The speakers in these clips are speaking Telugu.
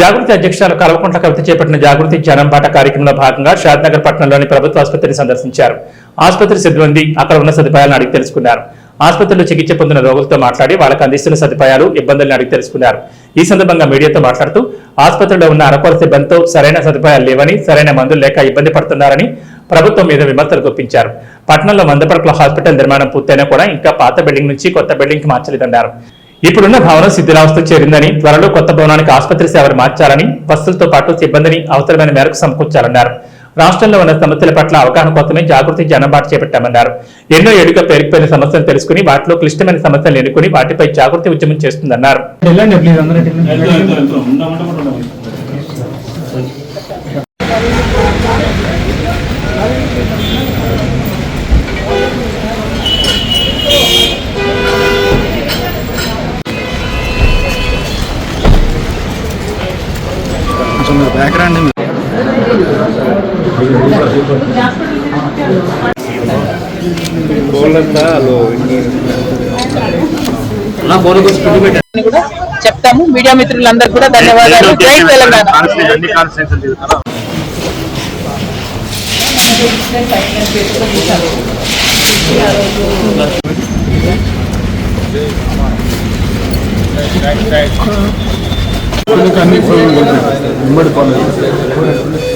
జాగృతి అధ్యక్షురాలు కల్వకుంట్ల కవిత చేపట్టిన జాగృతి జనంపాట కార్యక్రమంలో భాగంగా షాద్నగర్ పట్టణంలోని ప్రభుత్వ ఆసుపత్రిని సందర్శించారు. ఆసుపత్రి సిబ్బంది అక్కడ ఉన్న సదుపాయాలను అడిగి తెలుసుకున్నారు. ఆసుపత్రిలో చికిత్స పొందిన రోగులతో మాట్లాడి వాళ్ళకు అందిస్తున్న సదుపాయాలు ఇబ్బందులను అడిగి తెలుసుకున్నారు. ఈ సందర్భంగా మీడియాతో మాట్లాడుతూ ఆసుపత్రిలో ఉన్న అరకొర సిబ్బందితో సరైన సదుపాయాలు లేవని సరైన మందులు లేక ఇబ్బంది పడుతున్నారని ప్రభుత్వం మీద విమర్శలు గుప్పించారు. పట్టణంలో వంద పడకల హాస్పిటల్ నిర్మాణం పూర్తయినా కూడా ఇంకా పాత బిల్డింగ్ నుంచి కొత్త బిల్డింగ్కి మార్చలేదన్నారు. ఇప్పుడున్న భవనం శిథిలావస్థ చేరిందని త్వరలో కొత్త భవనానికి ఆసుపత్రి సేవలు మార్చాలని వస్తువులతో పాటు సిబ్బందిని అవసరమైన మేరకు సమకూర్చాలన్నారు. రాష్ట్రంలో ఉన్న సమస్యల పట్ల అవగాహన కోసమే జాగృతి జనబాట చేపట్టామన్నారు. ఎన్నో ఏడుగా పేరుకుపోయిన సమస్యలు తెలుసుకుని వాటిలో క్లిష్టమైన సమస్యలు ఎన్నుకుని వాటిపై జాగృతి ఉద్యమం చేస్తుందన్నారు. కూడా చెప్తాము. మీడియా మిత్రులందరూ కూడా ధన్యవాదాలు. జై తెలంగాణ. అన్ని ఉమ్మడి పనులు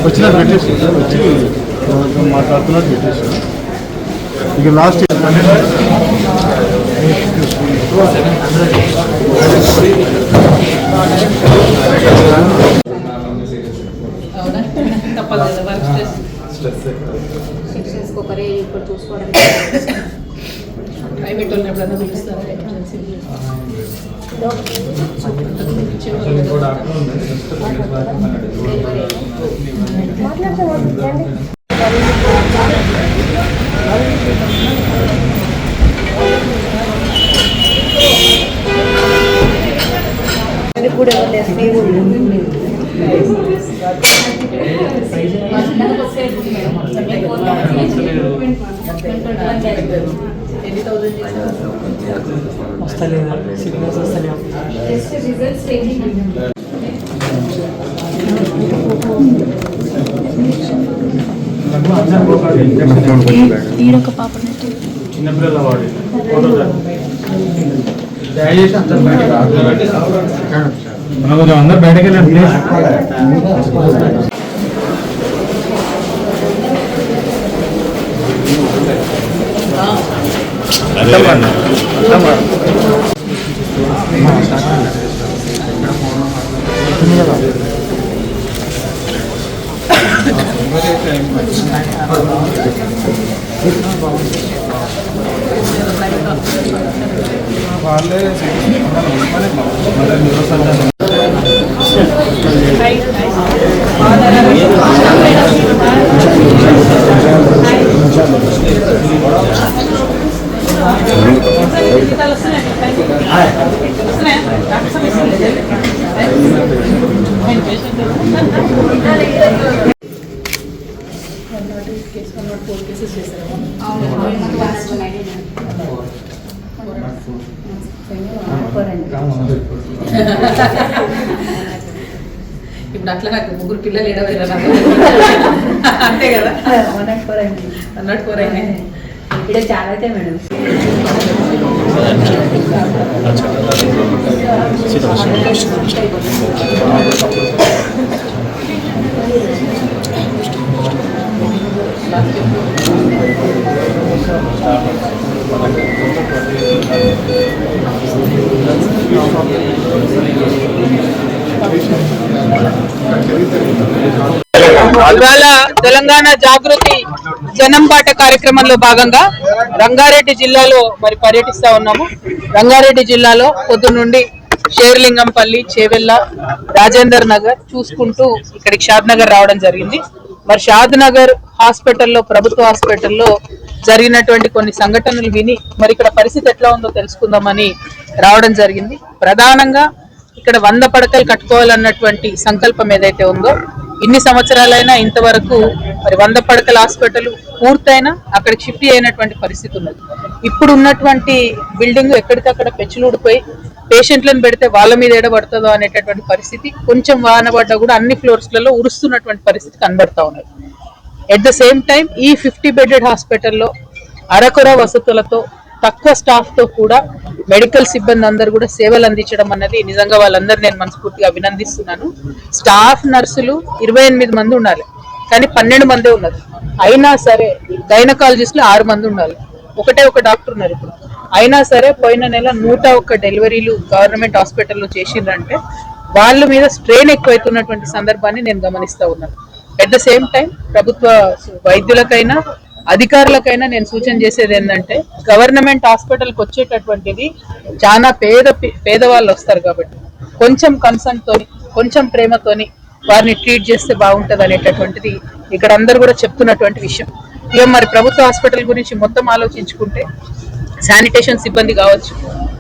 వచ్చినట్టు పెట్టేసి వచ్చి మాట్లాడుతున్నట్టు పెట్టేసి ఇక లాస్ట్ అవునా తప్పదు ఇప్పుడు చూసుకోవడం ప్రైవేట్ ఎమర్జెన్సీ కూడా ఎవరు లేదు ఫ్రీ ఎన్ని థౌసండ్ చిన్నపిల్లల వాడి ఫోటో దయచేసి అందరు బయటకు మనం కొంచెం అందరు బయటకు వెళ్ళండి వాళ్ళే ఇప్పుడు అట్లా నాకు ముగ్గురు పిల్లలు ఏడవైనా అంతే కదా అన్నట్టు కూరైనా ఇక్కడ చాలా అయితే మేడం আচ্ছা Thank you. ఇవాళ తెలంగాణ జాగృతి జనం పాట కార్యక్రమంలో భాగంగా రంగారెడ్డి జిల్లాలో మరి పర్యటిస్తా ఉన్నాము. రంగారెడ్డి జిల్లాలో పొద్దునుండి నుండి షేర్లింగంపల్లి చేవెళ్ళ రాజేందర్ నగర్ చూసుకుంటూ ఇక్కడికి షాద్ నగర్ రావడం జరిగింది. మరి షాద్ నగర్ హాస్పిటల్లో ప్రభుత్వ హాస్పిటల్లో జరిగినటువంటి కొన్ని సంఘటనలు విని మరి ఇక్కడ పరిస్థితి ఎట్లా ఉందో తెలుసుకుందామని రావడం జరిగింది. ప్రధానంగా ఇక్కడ వంద పడకలు కట్టుకోవాలన్నటువంటి సంకల్పం ఏదైతే ఉందో ఇన్ని సంవత్సరాలైనా ఇంతవరకు మరి వంద పడకల హాస్పిటల్ పూర్తయినా అక్కడ షిఫ్ట్ అయినటువంటి పరిస్థితి ఉన్నది. ఇప్పుడు ఉన్నటువంటి బిల్డింగ్ ఎక్కడికక్కడ పెచ్చులుడిపోయి పేషెంట్లను పెడితే వాళ్ళ మీద ఎడబడుతుందో అనేటటువంటి పరిస్థితి కొంచెం వాన పడ్డా కూడా అన్ని ఫ్లోర్స్లలో ఉరుస్తున్నటువంటి పరిస్థితి కనబడతా ఉన్నది. ఎట్ ద సేమ్ టైం ఈ ఫిఫ్టీ బెడెడ్ హాస్పిటల్లో అరకొర వసతులతో తక్కువ స్టాఫ్తో కూడా మెడికల్ సిబ్బంది అందరు కూడా సేవలు అందించడం అన్నది నిజంగా వాళ్ళందరూ నేను మనస్ఫూర్తిగా అభినందిస్తున్నాను. స్టాఫ్ నర్సులు ఇరవై ఎనిమిది మంది ఉండాలి కానీ పన్నెండు మందే ఉన్నారు అయినా సరే గైనకాలజిస్టులు ఆరు మంది ఉండాలి. ఒకటే ఒక డాక్టర్ ఉన్నారు ఇప్పుడు. అయినా సరే పోయిన నెల నూట ఒక్క డెలివరీలు గవర్నమెంట్ హాస్పిటల్లో చేసిండ్రంటే వాళ్ళ మీద స్ట్రెయిన్ ఎక్కువైతున్నటువంటి సందర్భాన్ని నేను గమనిస్తూ ఉన్నాను. అట్ ద సేమ్ టైం ప్రభుత్వ వైద్యులకైనా అధికారులకైనా నేను సూచన చేసేది ఏంటంటే గవర్నమెంట్ హాస్పిటల్కి వచ్చేటటువంటిది చాలా పేద పేదవాళ్ళు వస్తారు కాబట్టి కొంచెం కన్సర్న్ తోని కొంచెం ప్రేమతోని వారిని ట్రీట్ చేస్తే బాగుంటది అనేటటువంటిది ఇక్కడ అందరు కూడా చెప్తున్నటువంటి విషయం. ఇక మరి ప్రభుత్వ హాస్పిటల్ గురించి మొత్తం ఆలోచించుకుంటే శానిటేషన్ సిబ్బంది కావచ్చు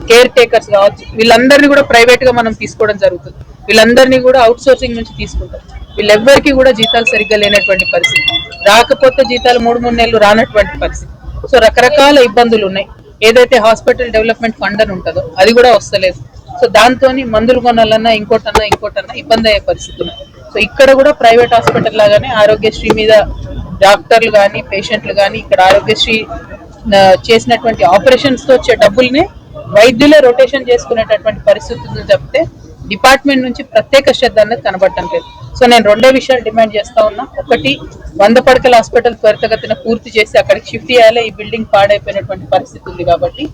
కేర్ టేకర్స్ కావచ్చు వీళ్ళందరినీ కూడా ప్రైవేట్గా మనం తీసుకోవడం జరుగుతుంది. వీళ్ళందరినీ కూడా అవుట్ సోర్సింగ్ నుంచి తీసుకుంటాం. వీళ్ళెవ్వరికి కూడా జీతాలు సరిగ్గా లేనటువంటి పరిస్థితి. రాకపోతే జీతాలు మూడు మూడు నెలలు రానటువంటి పరిస్థితి. సో రకరకాల ఇబ్బందులు ఉన్నాయి. ఏదైతే హాస్పిటల్ డెవలప్మెంట్ ఫండ్ అని ఉంటుందో అది కూడా వస్తలేదు. సో దాంతో మందులు కొనాలన్నా ఇంకోటన్నా ఇంకోటన్నా ఇబ్బంది అయ్యే పరిస్థితి ఉంది సో ఇక్కడ కూడా ప్రైవేట్ హాస్పిటల్ లాగానే ఆరోగ్యశ్రీ మీద డాక్టర్లు కానీ పేషెంట్లు కానీ ఇక్కడ ఆరోగ్యశ్రీ చేసినటువంటి ఆపరేషన్స్తో వచ్చే డబ్బుల్ని వైద్యులే రొటేషన్ చేసుకునేటటువంటి పరిస్థితులు తప్పితే డిపార్ట్మెంట్ నుంచి ప్రత్యేక శ్రద్ధ అనేది కనబడటం లేదు. సో నేను రెండే విషయాలు డిమాండ్ చేస్తా ఉన్నా. ఒకటి వంద పడకల హాస్పిటల్ త్వరితగతిన పూర్తి చేసి అక్కడికి షిఫ్ట్ చేయాలి. ఈ బిల్డింగ్ పాడైపోయినటువంటి పరిస్థితి ఉంది కాబట్టి.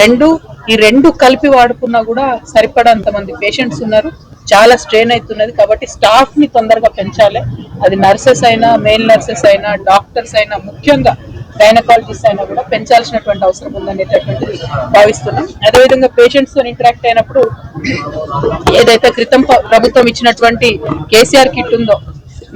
రెండు ఈ రెండు కలిపి వాడుకున్నా కూడా సరిపడంత మంది పేషెంట్స్ ఉన్నారు. చాలా స్ట్రెయిన్ అవుతున్నది కాబట్టి స్టాఫ్ని తొందరగా పెంచాలి. అది నర్సెస్ అయినా మెయిల్ నర్సెస్ అయినా డాక్టర్స్ అయినా ముఖ్యంగా గైనకాలజిస్ట్ అయినా కూడా పెంచాల్సినటువంటి అవసరం ఉందనేటటువంటిది భావిస్తున్నాం. అదేవిధంగా పేషెంట్స్తో ఇంటరాక్ట్ అయినప్పుడు ఏదైతే క్రితం ప్రభుత్వం ఇచ్చినటువంటి కేసీఆర్ కిట్ ఉందో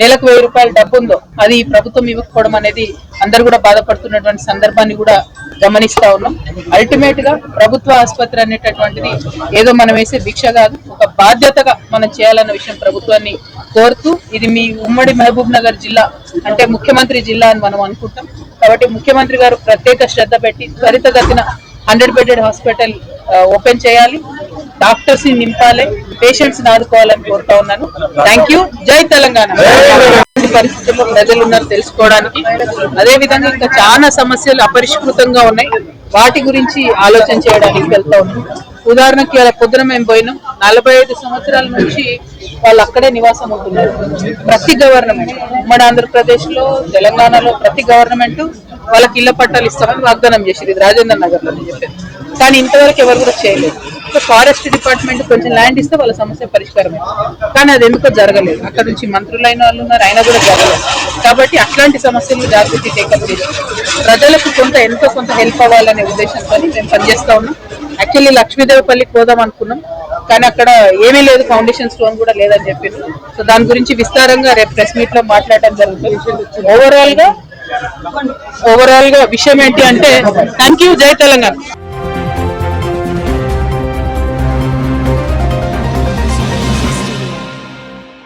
నెలకు వెయ్యి రూపాయల డబ్బు ఉందో అది ఈ ప్రభుత్వం ఇవ్వకపోవడం అనేది అందరు కూడా బాధపడుతున్నటువంటి సందర్భాన్ని కూడా గమనిస్తా ఉన్నాం. అల్టిమేట్గా ప్రభుత్వ ఆసుపత్రి అనేటటువంటిది ఏదో మనం వేసే భిక్ష కాదు ఒక బాధ్యతగా మనం చేయాలన్న విషయం ప్రభుత్వాన్ని కోరుతూ ఇది మీ ఉమ్మడి మహబూబ్ నగర్ జిల్లా అంటే ముఖ్యమంత్రి జిల్లా అని మనం అనుకుంటాం. కాబట్టి ముఖ్యమంత్రి గారు ప్రత్యేక శ్రద్ధ పెట్టి త్వరితగతిన హండ్రెడ్ బెడెడ్ హాస్పిటల్ ఓపెన్ చేయాలి. డాక్టర్స్ని నింపాలి. పేషెంట్స్ని ఆదుకోవాలని కోరుతా ఉన్నాను. Thank you. జై తెలంగాణ. పరిస్థితుల్లో ప్రజలు ఉన్నారు తెలుసుకోవడానికి. అదే విధంగా ఇంకా చాలా సమస్యలు అపరిష్కృతంగా ఉన్నాయి. వాటి గురించి ఆలోచన చేయడానికి వెళ్తా ఉన్నాం. ఉదాహరణకి పొద్దున మేము పోయినాం. నలభై ఐదు సంవత్సరాల నుంచి వాళ్ళు అక్కడే నివాసం ఉంటున్నారు. ప్రతి గవర్నమెంట్ మన ఆంధ్రప్రదేశ్లో తెలంగాణలో ప్రతి గవర్నమెంట్ వాళ్ళకి ఇళ్ళ పట్టాలు ఇస్తామని వాగ్దానం చేసింది రాజేంద్ర నగర్లో నేను కానీ ఇంతవరకు ఎవరు కూడా చేయలేదు. సో ఫారెస్ట్ డిపార్ట్మెంట్ కొంచెం ల్యాండ్ ఇస్తే వాళ్ళ సమస్య పరిష్కారం కానీ అది ఎందుకో జరగలేదు. అక్కడ నుంచి మంత్రులైన వాళ్ళు ఉన్నారు అయినా కూడా జరగలేదు. కాబట్టి అట్లాంటి సమస్యలు జాగ్రత్త టేకప్ చేసి ప్రజలకు కొంత ఎంతో కొంత హెల్ప్ అవ్వాలనే ఉద్దేశంతో మేము పనిచేస్తా ఉన్నాం. యాక్చువల్లీ లక్ష్మీదేవపల్లికి పోదాం అనుకున్నాం. కానీ అక్కడ ఏమీ లేదు ఫౌండేషన్ స్టోన్ కూడా లేదని చెప్పింది సో దాని గురించి విస్తారంగా రేపు ప్రెస్ మీట్లో మాట్లాడటం జరుగుతుంది. ఓవరాల్గా ఓవరాల్గా విషయం ఏంటి అంటే థ్యాంక్ యూ జై తెలంగాణ.